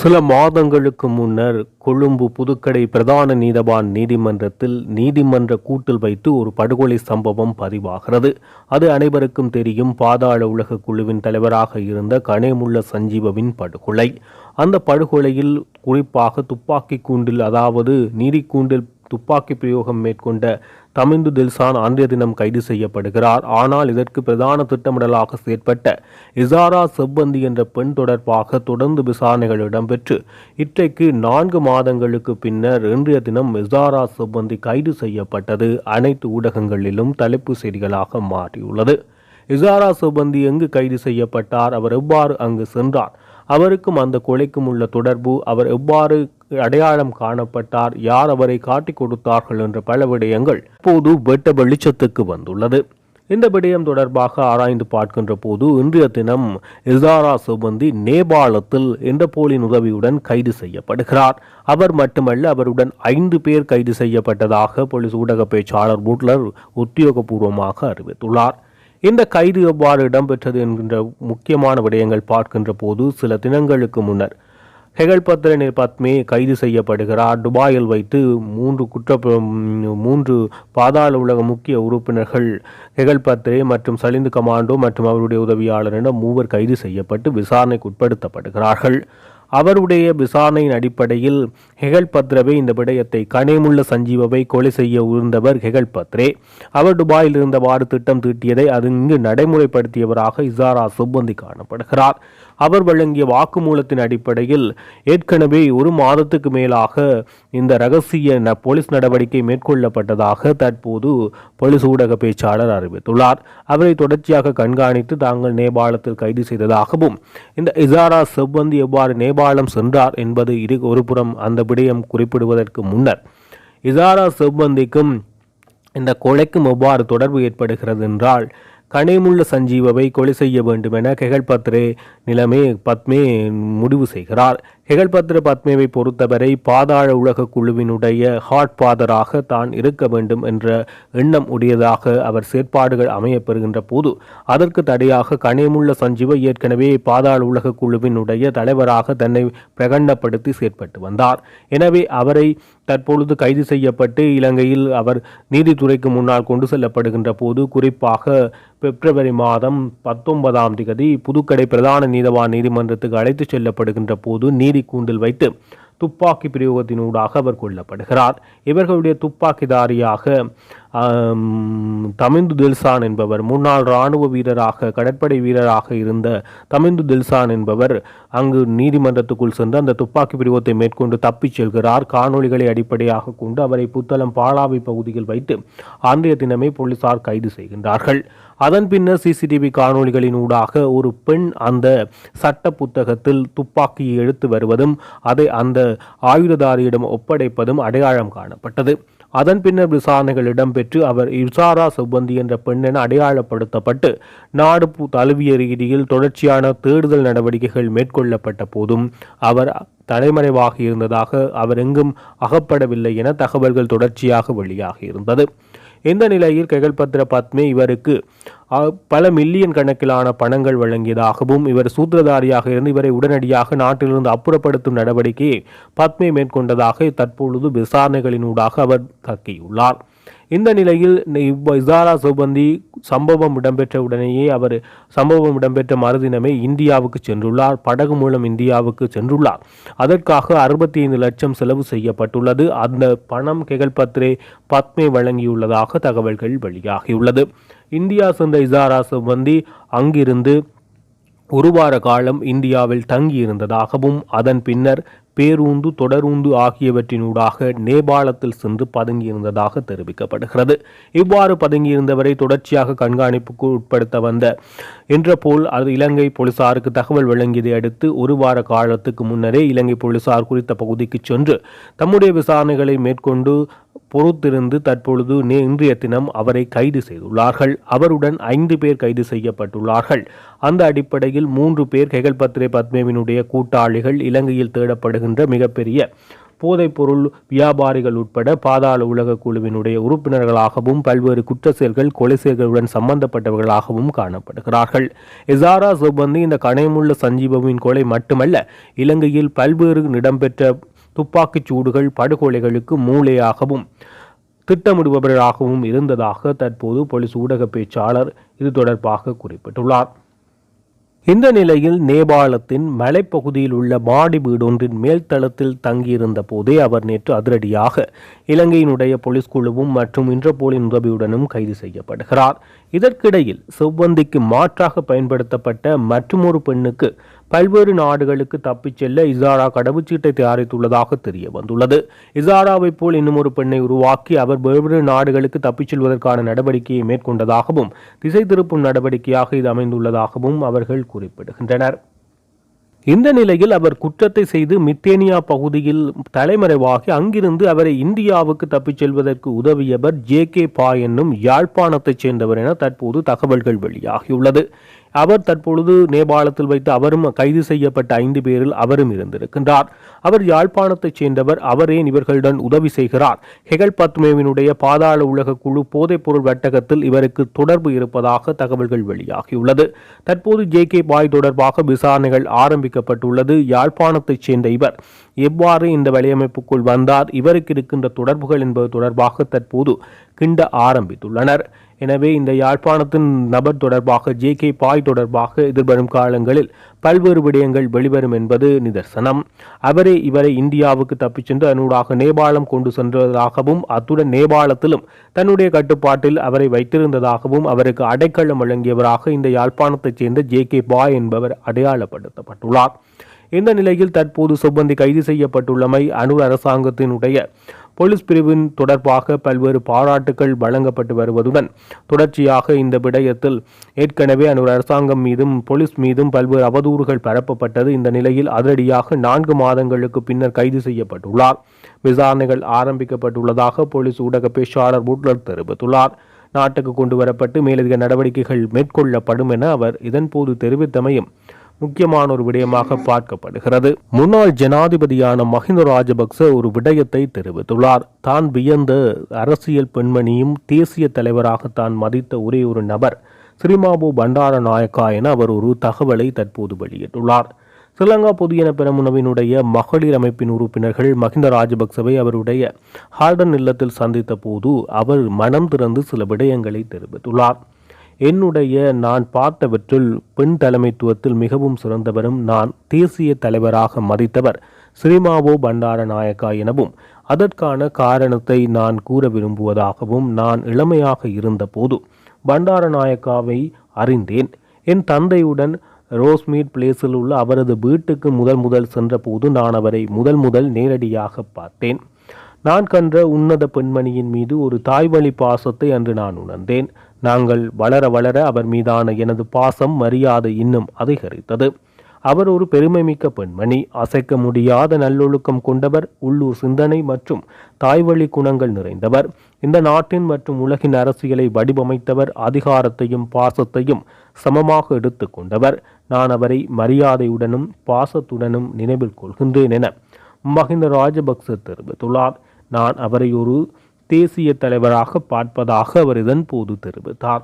சில மாதங்களுக்கு முன்னர் கொழும்பு புதுக்கடை பிரதான நீதவான் நீதிமன்றத்தில் நீதிமன்ற கூட்டில் வைத்து ஒரு படுகொலை சம்பவம் பதிவாகிறது. அது அனைவருக்கும் தெரியும் பாதாள உலக குழுவின் தலைவராக இருந்த கனேமுள்ள சஞ்சீவவின் படுகொலை. அந்த படுகொலையில் குறிப்பாக துப்பாக்கி கூண்டில் அதாவது நீதிக்கூண்டில் துப்பாக்கி பிரயோகம் மேற்கொண்ட தமிந்து தில்சான் அன்றைய தினம் கைது செய்யப்படுகிறார். ஆனால் இதற்கு பிரதான திட்டமிடலாக செயற்பட்ட இசாரா செவ்வந்தி என்ற பெண் தொடர்பாக தொடர்ந்து விசாரணைகள் இடம்பெற்று இற்றைக்கு நான்கு மாதங்களுக்கு பின்னர் இன்றைய தினம் இசாரா செவ்வந்தி கைது செய்யப்பட்டது. அனைத்து ஊடகங்களிலும் தலைப்பு செய்திகளாக மாறியுள்ளது. இசாரா செவ்வந்தி எங்கு கைது செய்யப்பட்டார்? அவர் எவ்வாறு அங்கு சென்றார்? அவருக்கும் அந்த கொலைக்கும் உள்ள தொடர்பு அவர் எவ்வாறு அடையாளம் காணப்பட்டார். யார் அவரை காட்டிக் கொடுத்தார்கள் என்ற பல விடயங்கள் இப்போது வெட்ட வெளிச்சத்துக்கு வந்துள்ளது. இந்த விடயம் தொடர்பாக ஆராய்ந்து பார்க்கின்ற போது இன்றைய தினம் இசாரா சுபந்தி நேபாளத்தில் இன்டர்போலின் உதவியுடன் கைது செய்யப்படுகிறார். அவர் மட்டுமல்ல அவருடன் ஐந்து பேர் கைது செய்யப்பட்டதாக போலீஸ் ஊடக பேச்சாளர் புட்லர் உத்தியோகபூர்வமாக அறிவித்துள்ளார். இந்த கைது எவ்வாறு இடம்பெற்றது என்கின்ற முக்கியமான விடயங்கள் பார்க்கின்ற போது சில தினங்களுக்கு முன்னர் ஹெகல்பத்ரன் பத்மே கைது செய்யப்படுகிறார். துபாயில் வைத்து மூன்று குற்ற மூன்று பாதாள உலக முக்கிய உறுப்பினர்கள் ஹெகல்பத்ரே மற்றும் சலிந்து கமாண்டோ மற்றும் அவருடைய உதவியாளரிடம் மூவர் கைது செய்யப்பட்டு விசாரணைக்கு உட்படுத்தப்படுகிறார்கள். அவருடைய விசாரணையின் அடிப்படையில் ஹெகல் பத்ரவே இந்த விடயத்தை கனேமுள்ள சஞ்சீவவை கொலை செய்ய உயர்ந்தவர் ஹெகல் பத்ரே அவர் துபாயில் இருந்தவாறு திட்டம் தீட்டியதை அது இங்கு நடைமுறைப்படுத்தியவராக இசாரா சுப்பந்தி காணப்படுகிறார். அவர் வழங்கிய வாக்குமூலத்தின் அடிப்படையில் ஏற்கனவே ஒரு மாதத்துக்கு மேலாக இந்த ரகசிய போலீஸ் நடவடிக்கை மேற்கொள்ளப்பட்டதாக தற்போது போலீஸ் ஊடக பேச்சாளர் அறிவித்துள்ளார். அவரை தொடர்ச்சியாக கண்காணித்து தாங்கள் நேபாளத்தில் கைது செய்ததாகவும் இந்த இசாரா செவ்வந்தி எவ்வாறு நேபாளம் சென்றார் என்பது இரு ஒருபுறம் அந்த விடயம் குறிப்பிடுவதற்கு முன்னர் இசாரா செவ்வந்திக்கும் இந்த கொலைக்கும் எவ்வாறு தொடர்பு ஏற்படுகிறது என்றால் கனிமுள்ள சஞ்சீவவை கொலை செய்ய வேண்டும் என கெகல்பத்ரே நிலைமை பத்மே முடிவு செய்கிறார். ஹெகல்பத்ர பத்மேவை பொறுத்தவரை பாதாள உலக குழுவினுடைய ஹாட் ஃபாதராக தான் இருக்க வேண்டும் என்ற எண்ணம் உடையதாக அவர் செயற்பாடுகள் அமையப்பெறுகின்ற போது அதற்கு தடையாக கனேமுள்ள சஞ்சீவ ஏற்கனவே பாதாள உலக குழுவினுடைய தலைவராக தன்னை பிரகடனப்படுத்தி செயற்பட்டு வந்தார். எனவே அவரை தற்பொழுது கைது செய்யப்பட்டு இலங்கையில் அவர் நீதித்துறைக்கு முன்னால் கொண்டு செல்லப்படுகின்ற போது குறிப்பாக பிப்ரவரி மாதம் பத்தொன்பதாம் திகதி புதுக்கடை பிரதான நீதவான் நீதிமன்றத்துக்கு அழைத்துச் செல்லப்படுகின்ற போது நீதி கூண்டில் வைத்து துப்பாக்கி பிரயோகத்தினூடாக அவர் கொல்லப்படுகிறார். இவர்களுடைய துப்பாக்கிதாரியாக தமிந்து தில்சான் என்பவர் முன்னாள் இராணுவ வீரராக கடற்படை வீரராக இருந்த தமிந்து தில்சான் என்பவர் அங்கு நீதிமன்றத்துக்குள் சென்று அந்த துப்பாக்கி பிரிவத்தை மேற்கொண்டு தப்பிச் செல்கிறார். காணொலிகளை அடிப்படையாக கொண்டு அவரை புத்தளம் பாலாவி பகுதியில் வைத்து அன்றைய தினமே போலீசார் கைது செய்கின்றார்கள். அதன் பின்னர் சிசிடிவி காணொலிகளின் ஊடாக ஒரு பெண் அந்த சட்ட புத்தகத்தில் துப்பாக்கியை எடுத்து வருவதும் அதை அந்த ஆயுததாரியிடம் ஒப்படைப்பதும் அடையாளம் காணப்பட்டது. அதன் பின்னர் விசாரணைகள் இடம்பெற்று அவர் இசாரா செவ்வந்தி என்ற பெண்ணென அடையாளப்படுத்தப்பட்டு நாடு தழுவிய ரீதியில் தொடர்ச்சியான தேடுதல் நடவடிக்கைகள் மேற்கொள்ளப்பட்ட போதும் அவர் தலைமறைவாக இருந்ததாக அவர் எங்கும் அகப்படவில்லை என தகவல்கள் தொடர்ச்சியாக வெளியாகி இருந்தது. இந்த நிலையில் கெகல்பத்ர பத்மே இவருக்கு பல மில்லியன் கணக்கிலான பணங்கள் வழங்கியதாகவும் இவர் சூத்திரதாரியாக இருந்து இவரை உடனடியாக நாட்டிலிருந்து அப்புறப்படுத்தும் நடவடிக்கையை பத்மே மேற்கொண்டதாக தற்பொழுது விசாரணைகளினூடாக அவர் தக்கியுள்ளார். இந்த நிலையில் இசாரா சௌபந்தி சம்பவம் இடம்பெற்ற உடனேயே அவர் சம்பவம் இடம்பெற்ற மறுதினமே இந்தியாவுக்கு சென்றுள்ளார். படகு மூலம் இந்தியாவுக்கு சென்றுள்ளார். அதற்காக அறுபத்தி ஐந்து லட்சம் செலவு செய்யப்பட்டுள்ளது. அந்த பணம் கெகல்பத்ரே பத்மே வழங்கியுள்ளதாக தகவல்கள் வெளியாகியுள்ளது. இந்தியா சென்ற இசாரா வந்தி அங்கிருந்து ஒரு வார காலம் இந்தியாவில் தங்கியிருந்ததாகவும் அதன் பின்னர் பேருந்து தொடரூந்து ஆகியவற்றினூடாக நேபாளத்தில் சென்று பதுங்கியிருந்ததாக தெரிவிக்கப்படுகிறது. இவ்வாறு பதுங்கியிருந்தவரை தொடர்ச்சியாக கண்காணிப்புக்கு உட்படுத்த வந்த என்றபோல் அது இலங்கை போலீசாருக்கு தகவல் வழங்கியதை அடுத்து ஒரு வார காலத்துக்கு முன்னரே இலங்கை போலீசார் குறித்த பகுதிக்கு சென்று தம்முடைய விசாரணைகளை மேற்கொண்டு பொறுத்திருந்து தற்பொழுது இன்றைய தினம் அவரை கைது செய்துள்ளார்கள். அவருடன் ஐந்து பேர் கைது செய்யப்பட்டுள்ளார்கள். அந்த அடிப்படையில் மூன்று பேர் ஹெகல்பத்ரே பத்மேவினுடைய கூட்டாளிகள் இலங்கையில் தேடப்படுகின்ற மிகப்பெரிய போதைப்பொருள் வியாபாரிகள் உட்பட பாதாள உலக குழுவினுடைய உறுப்பினர்களாகவும் பல்வேறு குற்ற செயல்கள் கொலை செயல்களுடன் சம்பந்தப்பட்டவர்களாகவும் காணப்படுகிறார்கள். இசாரா சுபந்தி இந்த கணையமுள்ள சஞ்சீபவின் கொலை மட்டுமல்ல இலங்கையில் பல்வேறு இடம்பெற்ற துப்பாக்கிச் சூடுகள் படுகொலைகளுக்கு மூளையாகவும் திட்டமிடுபவராகவும் இருந்ததாக தற்போது போலீஸ் ஊடக பேச்சாளர் இது தொடர்பாக குறிப்பிட்டுள்ளார். இந்த நிலையில் நேபாளத்தின் மலைப்பகுதியில் உள்ள மாடி வீடொன்றின் மேல்தளத்தில் தங்கியிருந்த போதே அவர் நேற்று அதிரடியாக இலங்கையினுடைய போலீஸ் குழுவும் மற்றும் இன்டர்போலின் உதவியுடனும் கைது செய்யப்படுகிறார். இதற்கிடையில் செவ்வந்திக்கு மாற்றாக பயன்படுத்தப்பட்ட மற்றொரு பெண்ணுக்கு பல்வேறு நாடுகளுக்கு தப்பிச் செல்ல இசாரா கடவுச்சீட்டை தயாரித்துள்ளதாக தெரிய வந்துள்ளது. இசாராவைப் போல் இன்னும் ஒரு பெண்ணை உருவாக்கி அவர் வெவ்வேறு நாடுகளுக்கு தப்பிச் செல்வதற்கான நடவடிக்கையை மேற்கொண்டதாகவும் திசை திருப்பும் நடவடிக்கையாக இது அமைந்துள்ளதாகவும் அவர்கள் குறிப்பிடுகின்றனர். இந்த நிலையில் அவர் குற்றத்தை செய்து மித்தேனியா பகுதியில் தலைமறைவாகி அங்கிருந்து அவரை இந்தியாவுக்கு தப்பிச் செல்வதற்கு உதவியவர் ஜே கே பா என்னும் யாழ்ப்பாணத்தைச் சேர்ந்தவர் என தற்போது தகவல்கள் வெளியாகியுள்ளது. அவர் தற்பொழுது நேபாளத்தில் வைத்து அவரும் கைது செய்யப்பட்ட ஐந்து பேரில் அவரும் இருந்திருக்கின்றார். அவர் யாழ்ப்பாணத்தைச் சேர்ந்தவர் அவரே இவர்களுடன் உதவி செய்கிறார். ஹெகல் பத்மேவினுடைய பாதாள உலக குழு போதைப்பொருள் வர்த்தகத்தில் இவருக்கு தொடர்பு இருப்பதாக தகவல்கள் வெளியாகியுள்ளது. தற்போது ஜே கே பாய் தொடர்பாக விசாரணைகள் ஆரம்பிக்கப்பட்டுள்ளது. யாழ்ப்பாணத்தைச் சேர்ந்த இவர் எவ்வாறு இந்த வலையமைப்புக்குள் வந்தார் இவருக்கு இருக்கின்ற தொடர்புகள் என்பது தொடர்பாக தற்போது கிண்ட ஆரம்பித்துள்ளனர். எனவே இந்த யாழ்ப்பாணத்தின் நபர் தொடர்பாக ஜே கே பாய் தொடர்பாக எதிர்வரும் காலங்களில் பல்வேறு விடயங்கள் வெளிவரும் என்பது நிதர்சனம். அவரே இவரை இந்தியாவுக்கு தப்பிச் சென்று அதனூடாக நேபாளம் கொண்டு சென்றதாகவும் அத்துடன் நேபாளத்திலும் தன்னுடைய கட்டுப்பாட்டில் அவரை வைத்திருந்ததாகவும் அவருக்கு அடைக்கலம் வழங்கியவராக இந்த யாழ்ப்பாணத்தைச் சேர்ந்த ஜே கே பாய் என்பவர் அடையாளப்படுத்தப்பட்டுள்ளார். இந்த நிலையில் தற்போது சுப்பந்தி கைது செய்யப்பட்டுள்ளமை அணு அரசாங்கத்தினுடைய போலீஸ் பிரிவின் தொடர்பாக பல்வேறு பாராட்டுகள் வழங்கப்பட்டு வருவதுடன் தொடர்ச்சியாக இந்த விடயத்தில் ஏற்கனவே அனூர் அரசாங்கம் மீதும் போலீஸ் மீதும் பல்வேறு அவதூறுகள் பரப்பப்பட்டது. இந்த நிலையில் அதிரடியாக நான்கு மாதங்களுக்கு பின்னர் கைது செய்யப்பட்டுள்ளார். விசாரணைகள் ஆரம்பிக்கப்பட்டுள்ளதாக போலீஸ் ஊடக பேச்சாளர் புட்லர் தெரிவித்துள்ளார். நாட்டுக்கு கொண்டு வரப்பட்டு மேலதிக நடவடிக்கைகள் மேற்கொள்ளப்படும் என அவர் இதன்போது தெரிவித்தமையும் முக்கியமான ஒரு விடயமாக பார்க்கப்படுகிறது. முன்னாள் ஜனாதிபதியான மஹிந்த ராஜபக்ச ஒரு விடயத்தை தெரிவித்துள்ளார். தான் வியந்த அரசியல் பெண்மணியும் தேசிய தலைவராக தான் மதித்த ஒரே ஒரு நபர் ஸ்ரீமாபு பண்டார நாயக்கா என அவர் ஒரு தகவலை தற்போது வெளியிட்டுள்ளார். ஸ்ரீலங்கா பொதுஜன பெரமுனவினுடைய மகளிர் அமைப்பின் உறுப்பினர்கள் மஹிந்த ராஜபக்சவை அவருடைய ஹார்டன் இல்லத்தில் சந்தித்த போது அவர் மனம் திறந்து சில விடயங்களை தெரிவித்துள்ளார். என்னுடைய நான் பார்த்தவற்றுள் பெண் தலைமைத்துவத்தில் மிகவும் சிறந்தவரும் நான் தேசிய தலைவராக மதித்தவர் ஸ்ரீமாவோ பண்டாரநாயக்கா எனவும் அதற்கான காரணத்தை நான் கூற விரும்புவதாகவும் நான் இளமையாக இருந்தபோது பண்டாரநாயக்காவை அறிந்தேன். என் தந்தையுடன் ரோஸ்மீட் பிளேஸில் உள்ள அவரது வீட்டுக்கு முதல் முதல் சென்றபோது நான் அவரை முதல் முதல் நேரடியாக பார்த்தேன். நான் கன்ற உன்னத பெண்மணியின் மீது ஒரு தாய்வழி பாசத்தை அன்று நான் உணர்ந்தேன். நாங்கள் வளர வளர அவர் மீதான எனது பாசம் மரியாதை இன்னும் அதிகரித்தது. அவர் ஒரு பெருமைமிக்க பெண்மணி அசைக்க முடியாத நல்லொழுக்கம் கொண்டவர் உள்ளூர் சிந்தனை மற்றும் தாய்வழி குணங்கள் நிறைந்தவர் இந்த நாட்டின் மற்றும் உலகின் அரசியலை வடிவமைத்தவர் அதிகாரத்தையும் பாசத்தையும் சமமாக எடுத்துக்கொண்டவர் நான் அவரை மரியாதையுடனும் பாசத்துடனும் நினைவில் கொள்கின்றேன் என மஹிந்த ராஜபக்ச தெரிவித்துள்ளார். நான் அவரை ஒரு தேசிய தலைவராக பார்ப்பதாக அவர் இதன் போது தெரிவித்தார்.